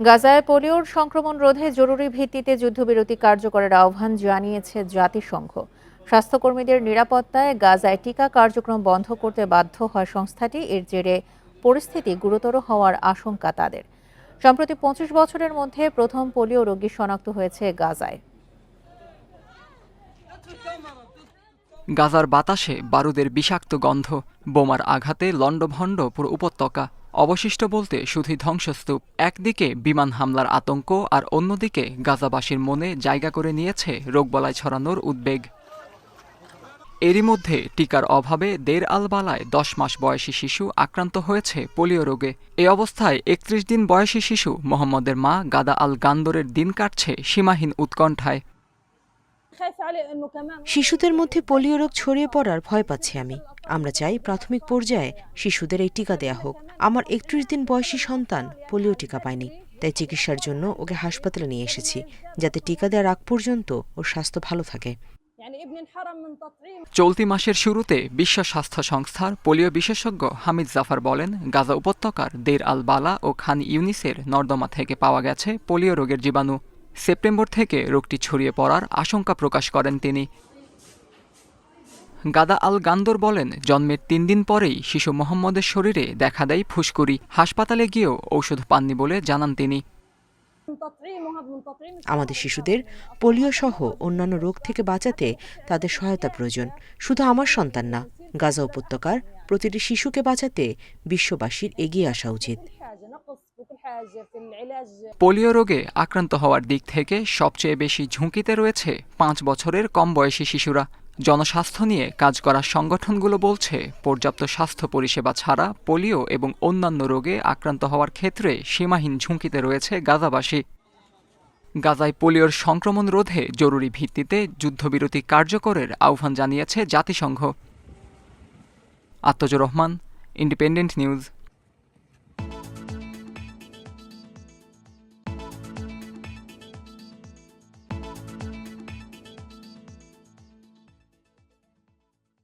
গাজায় পোলিওর সংক্রমণ রোধে জরুরি ভিত্তিতে যুদ্ধবিরতি কার্যকরের আহ্বান জানিয়েছে জাতিসংঘ। স্বাস্থ্যকর্মীদের নিরাপত্তায় গাজায় টিকা কার্যক্রম বন্ধ করতে বাধ্য হয় সংস্থাটি। এর জেরে পরিস্থিতি গুরুতর হওয়ার আশঙ্কা তাদের। সম্প্রতি পঁচিশ বছরের মধ্যে প্রথম পোলিও রোগী শনাক্ত হয়েছে গাজায়। গাজার বাতাসে বারুদের বিষাক্ত গন্ধ বোমার আঘাতে লণ্ডভণ্ড পুরো উপত্যকা, অবশিষ্ট বলতে শুধুই ধ্বংসস্তূপ। একদিকে বিমান হামলার আতঙ্ক আর অন্যদিকে গাজাবাসীর মনে জায়গা করে নিয়েছে রোগবলায় ছড়ানোর উদ্বেগ। এরই মধ্যে টিকার অভাবে দের আলবালায় দশ মাস বয়সী শিশু আক্রান্ত হয়েছে পোলিও রোগে। এ অবস্থায় একত্রিশ দিন বয়সী শিশু মোহাম্মদের মা গাদা আল গান্দরের দিন কাটছে সীমাহীন উৎকণ্ঠায়। শিশুদের মধ্যে পোলিও রোগ ছড়িয়ে পড়ার ভয় পাচ্ছি আমি। আমরা চাই প্রাথমিক পর্যায়ে শিশুদের এই টিকা দেয়া হোক। আমার একত্রিশ দিন বয়সী সন্তান পোলিও টিকা পায়নি তাই চিকিৎসার জন্য ওকে হাসপাতালে নিয়ে এসেছি যাতে টিকা দেওয়ার আগ পর্যন্ত ওর স্বাস্থ্য ভালো থাকে। চলতি মাসের শুরুতে বিশ্ব স্বাস্থ্য সংস্থার পোলিও বিশেষজ্ঞ হামিদ জাফার বলেন গাজা উপত্যকার দের আল বালা ও খান ইউনিসের নর্দমা থেকে পাওয়া গেছে পোলিও রোগের জীবাণু। সেপ্টেম্বর থেকে রোগটি ছড়িয়ে পড়ার আশঙ্কা প্রকাশ করেন তিনি। গাদা আল গান্দর বলেন, জন্মের তিন দিন পরেই শিশু মোহাম্মদের শরীরে দেখা দেয় ফুসকুরি হাসপাতালে গিয়েও ঔষধ পাননি বলে জানান তিনি। আমাদের শিশুদের পোলিও সহ অন্যান্য রোগ থেকে বাঁচাতে তাদের সহায়তা প্রয়োজন। শুধু আমার সন্তান না, গাজা উপত্যকার প্রতিটি শিশুকে বাঁচাতে বিশ্ববাসীর এগিয়ে আসা উচিত। পোলিও রোগে আক্রান্ত হওয়ার দিক থেকে সবচেয়ে বেশি ঝুঁকিতে রয়েছে পাঁচ বছরের কম বয়সী শিশুরা। জনস্বাস্থ্য নিয়ে কাজ করা সংগঠনগুলো বলছে, পর্যাপ্ত স্বাস্থ্য পরিষেবা ছাড়া পোলিও এবং অন্যান্য রোগে আক্রান্ত হওয়ার ক্ষেত্রে সীমাহীন ঝুঁকিতে রয়েছে গাজাবাসী। গাজায় পোলিওর সংক্রমণ রোধে জরুরি ভিত্তিতে যুদ্ধবিরতি কার্যকরের আহ্বান জানিয়েছে জাতিসংঘ। আত্মজুর রহমান ইন্ডিপেন্ডেন্ট নিউজ